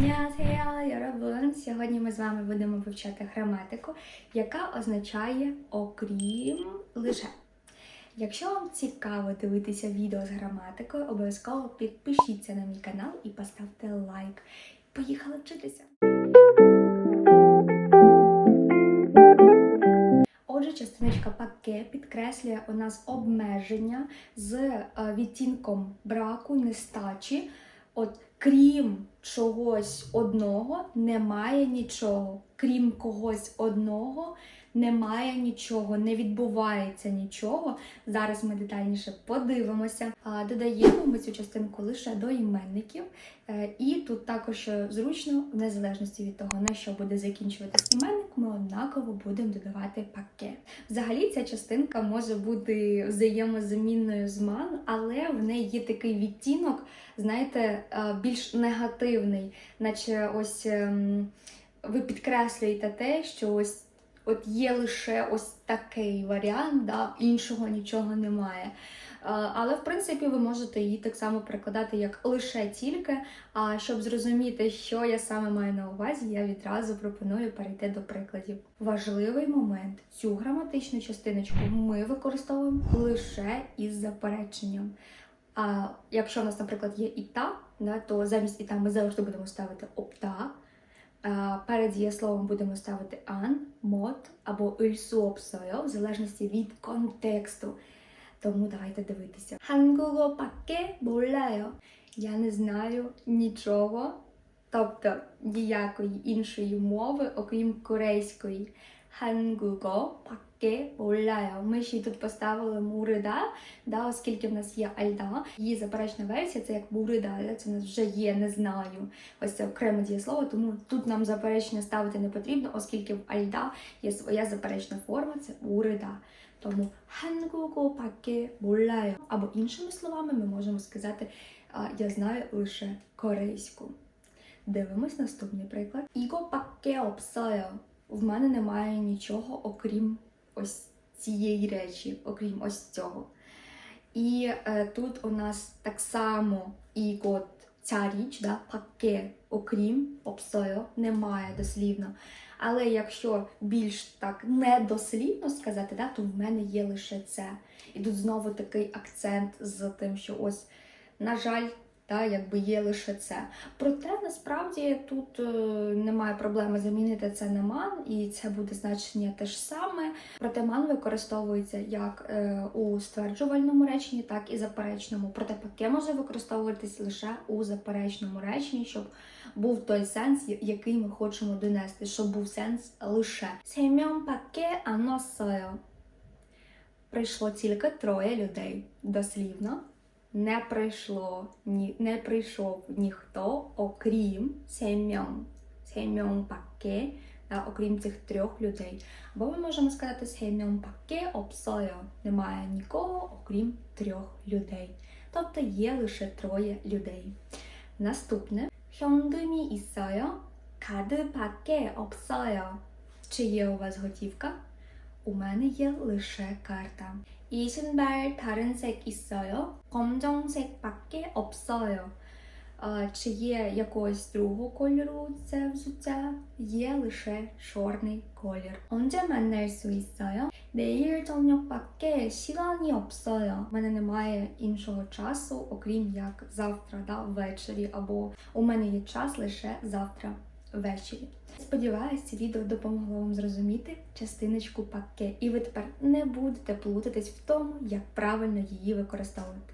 안녕하세요, 여러분. Сьогодні ми з вами будемо вивчати граматику, яка означає окрім лише. Якщо вам цікаво дивитися відео з граматикою, обов'язково підпишіться на мій канал і поставте лайк. Поїхали вчитися! Отже, частиночка паке підкреслює у нас обмеження з е, відтінком браку, нестачі. От крім чогось одного, немає нічого. Крім когось одного, немає нічого, не відбувається нічого. Зараз ми детальніше подивимося. Додаємо ми цю частинку лише до іменників. Е, І тут також зручно, в незалежності від того, на що буде закінчуватись іменник, ми однаково будемо додавати пакет. Взагалі ця частинка може бути взаємозамінною з ман, але в неї є такий відтінок, знаєте, е, більш негативний, наче ось ем, ви підкреслюєте те, що ось. От є лише ось такий варіант, да, іншого нічого немає. Е, Але в принципі ви можете її так само перекладати як лише тільки. А щоб зрозуміти, що я саме маю на увазі, я відразу пропоную перейти до прикладів. Важливий момент: цю граматичну частиночку ми використовуємо лише із запереченням. А якщо в нас, наприклад, є і та, да, то замість і там ми завжди будемо ставити опта. Перед дієсловом будемо ставити ан, мот або ильсуопсою, в залежності від контексту. Тому давайте дивитися. Хангуго паке болею. Я не знаю нічого, тобто ніякої іншої мови, окрім корейської. 한국어밖에 몰라요. Ми ще й тут поставили мурида, да, оскільки в нас є альда. Її заперечна версія це як мурида, але це в нас вже є, не знаю. Ось це окреме дієслово, тому тут нам заперечення ставити не потрібно, оскільки в альда є своя заперечна форма, це урида. Тому 한국어밖에 몰라요. Або іншими словами ми можемо сказати а, я знаю лише корейську. Дивимось наступний приклад. 이거밖에 없어요. в мене немає нічого, окрім ось цієї речі, окрім ось цього. І е, тут у нас так само і от ця річ, да, паке, окрім обсою, немає дослівно. Але якщо більш так недослівно сказати, да, то в мене є лише це. І тут знову такий акцент з тим, що ось, на жаль, та якби є лише це. Проте насправді тут е, немає проблеми замінити це на ман, і це буде значення те ж саме. Проте ман використовується як е, у стверджувальному реченні, так і заперечному. Проте паке може використовуватись лише у заперечному реченні, щоб був той сенс, який ми хочемо донести, щоб був сенс лише Сім'ям паке, ано сою. Прийшло тільки троє людей дослівно не прийшло, ні, не прийшов ніхто, окрім сім'ям. Сім'ям паке, да, окрім цих трьох людей. Або ми можемо сказати сім'ям паке 없어요. Немає нікого, окрім трьох людей. Тобто є лише троє людей. Наступне 현금이 있어요. 카드밖에 없어요. Чи є у вас готівка? У мене є лише карта. 이 신발 다른 색 있어요? 검정색밖에 없어요. А, чи є якогось другого кольору це взуття? Є лише чорний колір. 언제 만날 수 있어요? 내일 저녁밖에 시간이 없어요. У мене немає іншого часу, окрім як завтра, да, ввечері, або у мене є час лише завтра ввечері. Сподіваюсь, це відео допомогло вам зрозуміти частиночку паке, і ви тепер не будете плутатись в тому, як правильно її використовувати.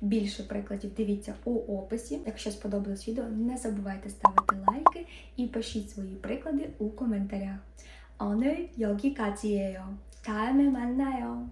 Більше прикладів дивіться у описі. Якщо сподобалось відео, не забувайте ставити лайки і пишіть свої приклади у коментарях. 오늘 여기까지예요. 다음에 만나요.